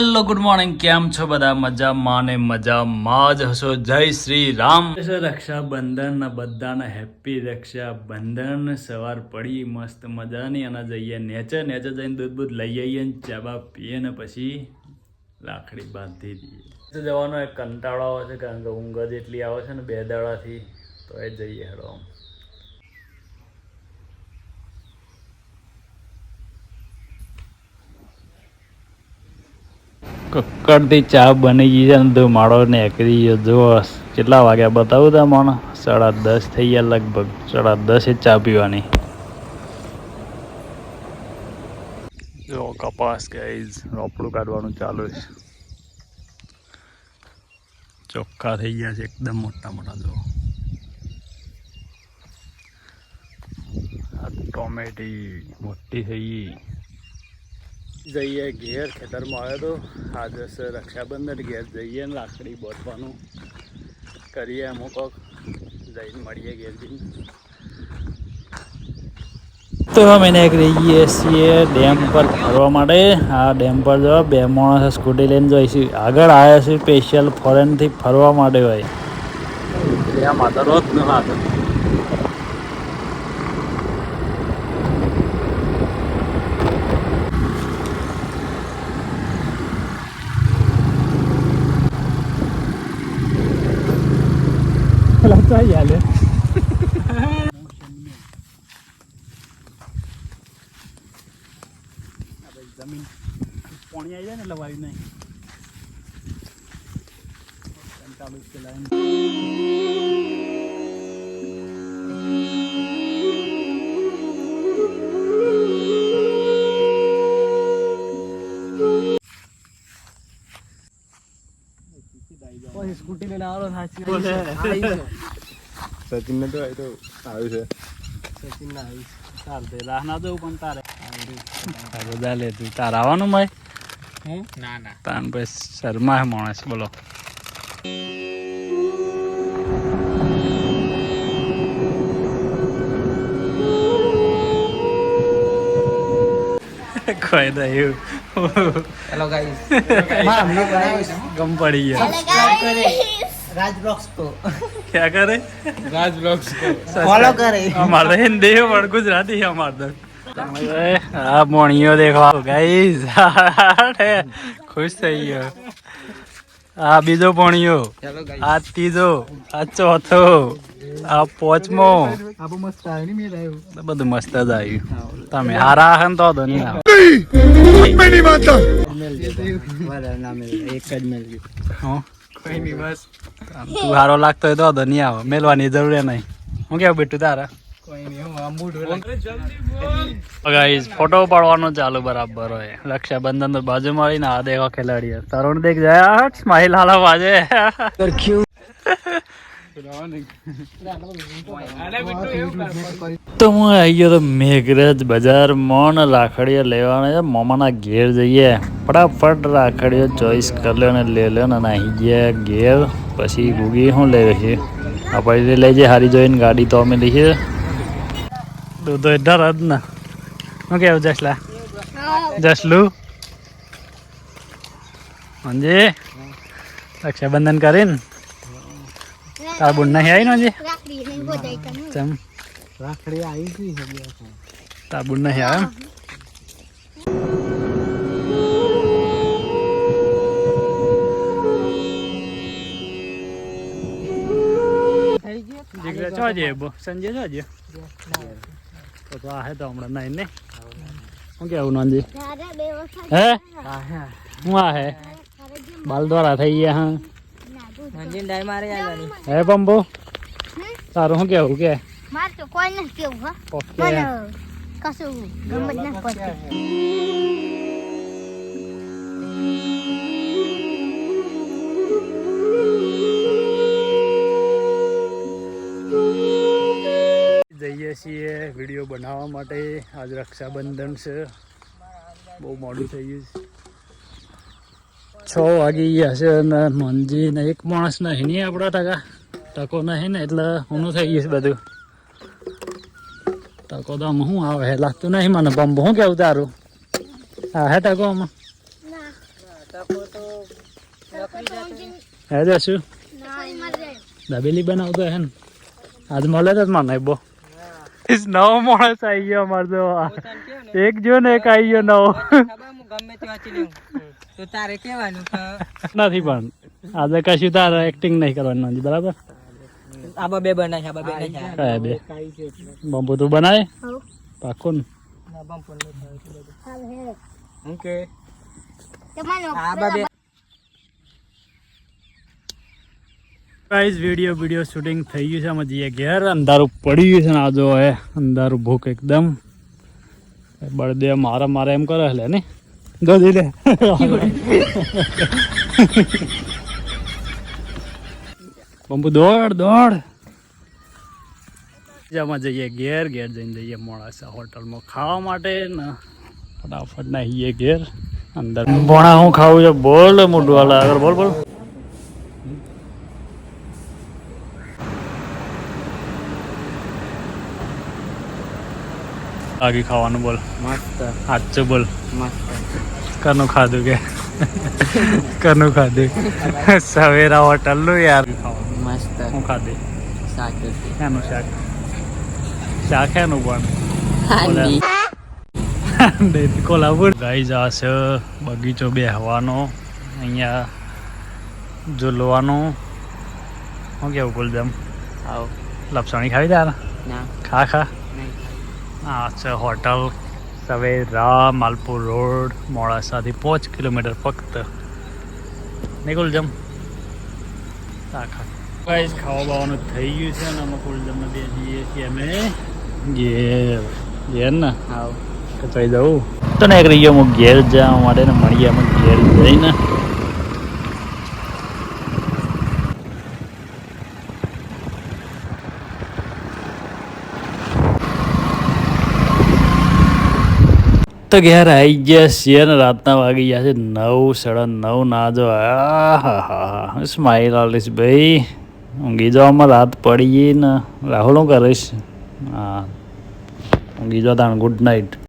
Hello good morning કેમ છો બધા? મજામાં ને મજામાં જ હશો. જય શ્રી રામ. રક્ષાબંધન ને બધાને હેપી રક્ષાબંધન. સવાર પડી મસ્ત મજાની અને જઈએ નેચે. નેચે જઈને દૂધ બૂધ લઈ આવીએ ને ચાબા પીએ ને પછી લાકડી બાંધી દઈએ. તો જવાનો એક કંટાળો આવે છે કારણ કે ઊંઘ જ એટલી આવે છે ને બે દાડાથી તો એ જઈએ હેડો આમ. કક્કડથી ચા બની ગઈ છે ને તો માળો નીકળી ગયો. જો કેટલા વાગ્યા બતાવું તમને? સાડા દસ થઈ ગયા લગભગ. સાડા દસે ચા પીવાની. જો કપાસ, ગાઈઝ, રોપડું કાઢવાનું ચાલુ છે. ચોખ્ખા થઈ ગયા છે, એકદમ મોટા મોટા જો ટોમેટી મોટી થઈ ગઈ. જઈએ ઘેર ખેતરમાં આવ્યો હતો આજે રક્ષાબંધન ઘેર જઈએ ને લાકડી બોટવાનું કરીએ અમુક જઈને મળીએ ઘેર જઈને. તો અમે એક રહીએ છીએ ડેમ પર ફરવા માટે. આ ડેમ પર જવા બે માણસ સ્કૂટી લઈને જઈશું આગળ આવ્યા છે સ્પેશિયલ ફોરેનથી ફરવા માટે હોય ત્યાં માતા રોજ નો લતા યાલે જમીન પાણી આવી જાય ને એટલે વાયુ નહીં ચાલુ છે લાઈન સ્કૂટી લઈને આવો સાચી સચિન સચિનને તો એ તો આવ્યું છે સચિન ના આવી તાર તે રાહ ના જવું પણ તારે બધા લેતું તાર આવવાનું મય હું ના ના તાન ભાઈ શર્મા માણસ બોલો કોઈ ના એવું હેલો ગમ પડી ગયા राज ब्लॉग्स को ક્યાં કરે राज ब्लॉग्स को फॉलो करें અમારે હિન્દી પણ ગુજરાતી અમાર તો આ મોણીઓ દેખો ગાઈસ ખુશ થઈ ગયો આ બીજો પોણીયો હેલો ગાઈસ આ ત્રીજો આ ચોથો આ પાંચમો આપો મસ્ત આવ્યું નહીં મેં આવ્યું તો બધું મસ્ત જ આવ્યું તમે હારા હન તો વાંધો નહીં આવે મેલ વાળા ના મેલ એક જ મેલ હં? કોઈ નહીં બસ તું હારો લાગતો હોય તો વાંધો નહીં આવે. મેલવાની જરૂર નહીં. હું કેવું બેટું તારા? ગાઈઝ ફોટો પાડવાનો ચાલુ બરાબર હોય. રક્ષાબંધન તો બાજુ મળીને આ દેવા ખેલાડી તરુણ દેખ જાય સ્માઈલ હાલા બાજે તો હું આવી ગયો તો મેઘરજ બજારમાં રાખડીઓ લેવાના છે, મામાના ઘેર જઈએ. ફટાફટ રાખડીઓ ચોઈસ કરી લ્યો ને લે લ્યો ને નાહી ગયા ઘેર. પછી ગુગી શું લઈ છે આપણે લઈ જઈએ, હારી જોઈને ગાડી તો અમે લઈએ. દૂધ એટલા જ ને. શું કેવું જસલા? જસલું? અંજે રક્ષાબંધન કરીને? તાર બુન નહીં આવી ને. તમે ચમ. રાખડી આવી ગઈ છે બે નહીં આવે થઈ ગયો દીકરા ચો છે બો? સંજય ચો છે તો તો આ હે તો હમણાં નહીં ને શું કેવું નંજી ત્યારે બે વખત હે? હા હા. હું આ હે? બાલ દ્વારા થઈ ગયા હા. મંજિન ડાય મારે આવવાની હે બંબો? તારું શું કેવું કે? માર તો કોઈ નથી કેવું હા. ઓકે. મને કશું ગમત ના પડતી. જઈએ છીએ વીડિયો બનાવવા માટે. આજ રક્ષાબંધન છે. બહુ મોડું થઈ ગયું છે. છ વાગી ગયા છે અને મંજી ને એક માણસ નહીં નહીં આપણા ટકા. ટકો નહીં ને એટલે હું થઈ ગયું છે બધું. ટકો તો આમાં શું આવે? લાગતું નહીં મને બમ શું કેવું તારું? હા હે ટકો આમાં? હે જશું દાબેલી બનાવતો હે ને? આજ મળે તો મને બો નવો માણસ આવી ગયો અમારે તો એક જો ને એક આવી ગયો નવો ગમે તે વાંચી લઉં. તો તારે કહેવાનું નથી પણ. આજે કશું તારે એક્ટિંગ નહીં કરવાની નથી બરાબર? આબા બે બનાય આબા બે કયા બે. બમ્બુ તું બનાય? હવ. પાકું ને. ઓકે તમારો આબા બે ગાઈઝ વીડિયો વીડિયો શૂટિંગ થઈ ગયું છે. અમે ઘેર. અંધારું પડી ગયું છે ને આ જો અંધારું ભૂખ એકદમ. બળદે મારા મારા એમ કરે એટલે ને. દોધી લે. બંબુ દોડ દોડ. અમે જઈએ ઘેર ઘેર જઈને જઈએ મોડાસા હોટલમાં. ખાવા માટે ને ફટાફટ નાહીએ ઘેર. અંદર. ભોણા, હું ખાવું છે. બોલ મોઢું આગળ. બોલ બોલ. આગી ખાવાનું બોલ. મસ્ત. સાચું બોલ. મસ્ત. કરનું ખાધું કે? કરનું ખાધું સવેરા હોટલનું યાર. મસ્ત. હું ખાધી. શાક એનું શાક? શાક એનું પણ? કોલ્હાપુર. ગાઈઝ આ છે બગીચો બેહવાનો. અહીંયા ઝૂલવાનું. શું કેવું કુલદમ આવ. લપસણી ખાવી તાર? ખા ખા. આ છે હોટલ સવેરા માલપુર રોડ મોડાસાથી પાંચ કિલોમીટર ફક્ત. નિકુલ જમ ગાઈઝ ખાવા બાવાનું થઈ ગયું છે અને અમે કુલજમને બે જઈએ છીએ અમે. ઘેર ઘેર ને? આવ કચાઈ જવું. તો ને એક રહીયો હું ઘેર જવા માટે ને મળીએ અમે ઘેર જઈને. તો ઘેર આવી ગયા છીએ ને રાતના વાગી ગયા છે. નવ, સાડા નવ, ના જો. હા સ્માઈલ આલીશ ભાઈ ઊંઘી જવામાં રાત પડી ને. રાહુલ, હું કરીશ? હા. ઊંઘી જાઓ તાણ. Good night